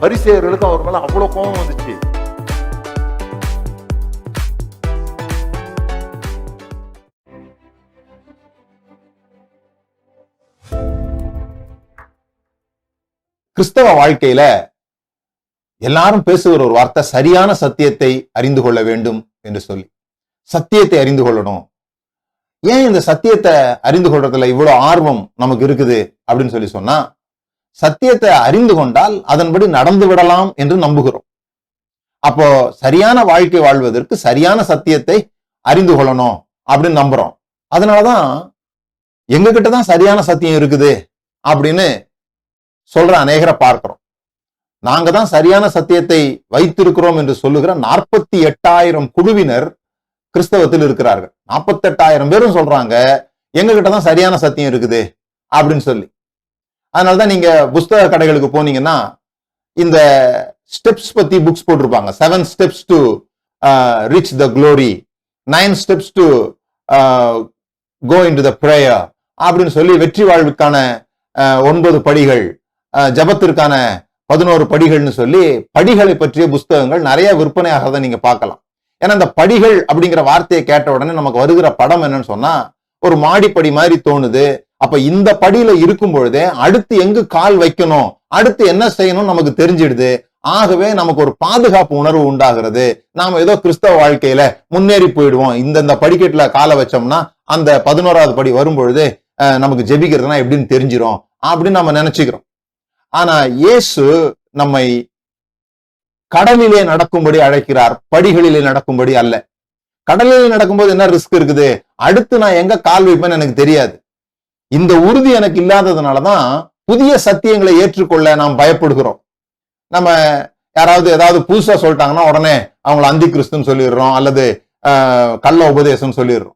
பரிசேயர்களுக்கு அவர் மேல அவ்வளவு கோபம் வந்துச்சு. கிறிஸ்தவ வாழ்க்கையில எல்லாரும் பேசுகிற ஒரு வார்த்தை சரியான சத்தியத்தை அறிந்து கொள்ள வேண்டும் என்று சொல்லி. சத்தியத்தை அறிந்து கொள்ளணும். ஏன் இந்த சத்தியத்தை அறிந்து கொள்றதுல இவ்வளவு ஆர்வம் நமக்கு இருக்குது அப்படின்னு சொல்லி சொன்னா சத்தியத்தை அறிந்து கொண்டால் அதன்படி நடந்து விடலாம் என்று நம்புகிறோம். அப்போ சரியான வாழ்க்கை வாழ்வதற்கு சரியான சத்தியத்தை அறிந்து கொள்ளணும் அப்படின்னு நம்புறோம். அதனாலதான் எங்க கிட்ட தான் சரியான சத்தியம் இருக்குது அப்படின்னு சொல்ற அநேகரை பார்க்கிறோம். நாங்க தான் சரியான சத்தியத்தை வைத்திருக்கிறோம் என்று சொல்லுகிற நாற்பத்தி எட்டாயிரம் குழுவினர் கிறிஸ்தவத்தில் இருக்கிறார்கள். நாற்பத்தி எட்டாயிரம் பேரும் சொல்றாங்க எங்க கிட்ட தான் சரியான சத்தியம் இருக்குது அப்படின்னு சொல்லி. அதனாலதான் நீங்க புஸ்தக கடைகளுக்கு போனீங்கன்னா இந்த ஸ்டெப்ஸ் பத்தி புக்ஸ் போட்டிருப்பாங்க. Seven steps to reach the glory nine steps to go into the prayer அப்படின்னு சொல்லி வெற்றி வாழ்வுக்கான uh, ஒன்பது படிகள் uh, ஜபத்திற்கான ஜெபத்திற்கான பதினோரு படிகள்னு சொல்லி படிகளை பற்றிய புஸ்தகங்கள் நிறைய விற்பனையாகிறத நீங்க பார்க்கலாம். ஏன்னா இந்த படிகள் அப்படிங்கிற வார்த்தையை கேட்ட உடனே நமக்கு வருகிற படம் என்னன்னு சொன்னா ஒரு மாடிப்படி மாதிரி தோணுது. அப்ப இந்த படியில இருக்கும் பொழுதே அடுத்து எங்கு கால் வைக்கணும்? அடுத்து என்ன செய்யணும் நமக்கு தெரிஞ்சிடுது. ஆகவே நமக்கு ஒரு பாதுகாப்பு உணர்வு உண்டாகிறது. நாம ஏதோ கிறிஸ்தவ வாழ்க்கையில முன்னேறி போயிடுவோம். இந்த இந்த படிக்கட்டுல காலை வச்சோம்னா அந்த பதினோராவது படி வரும்பொழுது அஹ், நமக்கு ஜெபிக்கிறதுனா எப்படின்னு தெரிஞ்சிடும் அப்படின்னு நம்ம நினைச்சுக்கிறோம். ஆனா இயேசு நம்மை கடலிலே நடக்கும்படி அழைக்கிறார். படிகளிலே நடக்கும்படி அல்ல. கடலிலே நடக்கும்போது என்ன ரிஸ்க் இருக்குது? அடுத்து நான் எங்க கால் வைப்பேன்னு எனக்கு தெரியாது. இந்த உறுதி எனக்கு இல்லாததுனால தான் புதிய சத்தியங்களை ஏற்றுக்கொள்ள நாம் பயப்படுகிறோம். நம்ம யாராவது ஏதாவது புதுசா சொல்லிட்டாங்கன்னா உடனே அவங்கள அந்தி கிறிஸ்துன்னு சொல்லிடுறோம் அல்லது கள்ள உபதேசம் சொல்லிடுறோம்.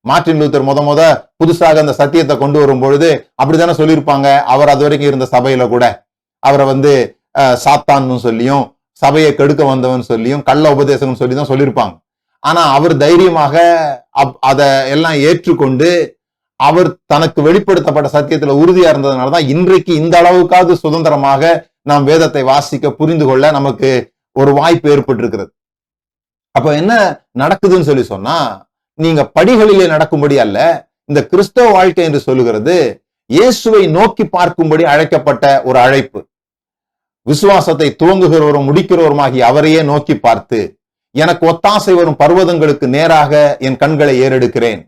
மார்டின் லூத்தர் முத முத புதுசாக அந்த சத்தியத்தை கொண்டு வரும் பொழுது அப்படித்தானே சொல்லியிருப்பாங்க? அவர் அது வரைக்கும் இருந்த சபையில கூட. அவரை வந்து சாத்தான்னு சொல்லியும் சபையை கெடுக்க வந்தவன் சொல்லியும் கள்ள உபதேசம் சொல்லி தான் சொல்லியிருப்பாங்க. ஆனா அவர் தைரியமாக அப்- அதை எல்லாம் ஏற்றுக்கொண்டு அவர் தனக்கு வெளிப்படுத்தப்பட்ட சத்தியத்துல உறுதியா இருந்ததுனாலதான் இன்றைக்கு இந்த அளவுக்காவது சுதந்திரமாக நாம் வேதத்தை வாசிக்க புரிந்து கொள்ள நமக்கு ஒரு வாய்ப்பு ஏற்பட்டிருக்கிறது. அப்ப என்ன நடக்குதுன்னு சொல்லி சொன்னா நீங்க படிகளிலே நடக்கும்படி அல்ல இந்த கிறிஸ்தவ வாழ்க்கை என்று சொல்லுகிறது இயேசுவை நோக்கி பார்க்கும்படி அழைக்கப்பட்ட ஒரு அழைப்பு. விசுவாசத்தை துவங்குகிறவரும் முடிக்கிறவருமாகி அவரையே நோக்கி பார்த்து எனக்கு ஒத்தாசை வரும் பர்வதங்களுக்கு நேராக என் கண்களை ஏறெடுக்கிறேன்.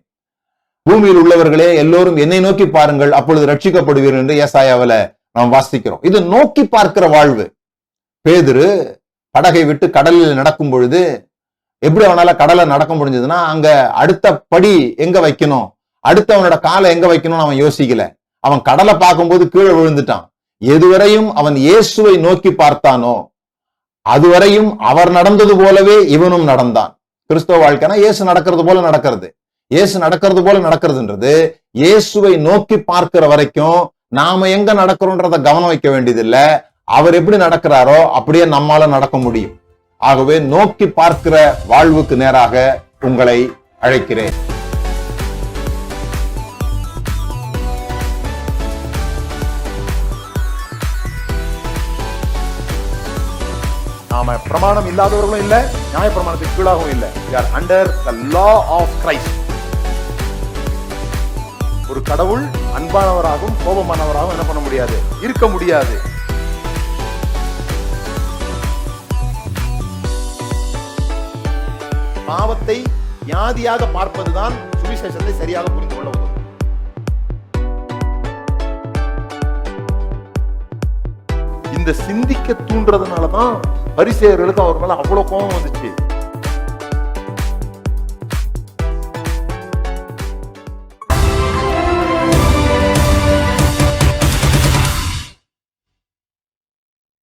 பூமியில் உள்ளவர்களே எல்லோரும் என்னை நோக்கி பாருங்கள் அப்பொழுது ரட்சிக்கப்படுவீர்கள் என்று ஏசாயாவில நாம் வாசிக்கிறோம். இது நோக்கி பார்க்கிற வாழ்வு. பேதுரு படகை விட்டு கடலில் நடக்கும் பொழுது எப்படி அவனால கடலை நடக்க முடிஞ்சதுன்னா அங்க அடுத்த படி எங்க வைக்கணும்? அடுத்து அவனோட காலை எங்க வைக்கணும்னு அவன் யோசிக்கல. அவன் கடலை பார்க்கும்போது கீழே விழுந்துட்டான். எதுவரையும் அவன் இயேசுவை நோக்கி பார்த்தானோ அதுவரையும் அவர் நடந்தது போலவே இவனும் நடந்தான். கிறிஸ்தவ வாழ்க்கைனா இயேசு நடக்கிறது போல நடக்கிறது. இயேசு நடக்கிறது போல நடக்கிறதுன்றது. இயேசுவை நோக்கி பார்க்கிற வரைக்கும் நாம எங்க நடக்கிறோன்றத கவனம் வைக்க வேண்டியதில்ல. அவர் எப்படி நடக்கிறாரோ அப்படியே நம்மால நடக்க முடியும். ஆகவே நோக்கி பார்க்கிற வாழ்வுக்கு நேராக உங்களை அழைக்கிறேன். நாம பிரமாணம் இல்லாதவர்களும் இல்ல நியாய பிரமாணத்துக்கு கீழாகவும் இல்ல. Under the law of Christ ஒரு கடவுள் அன்பானவராகவும் கோபமானவராகவும் என்ன பண்ண முடியாது? இருக்க முடியாது. பாவத்தை வியாதியாக பார்ப்பதுதான் சுவிசேஷத்தை சரியாக புரிந்து கொள்ள உதவும். இந்த சிந்திக்க தூண்டுறதுனாலதான் பரிசேயர்களுக்கு அவர் மேல அவ்வளவு கோபம் வந்துச்சு.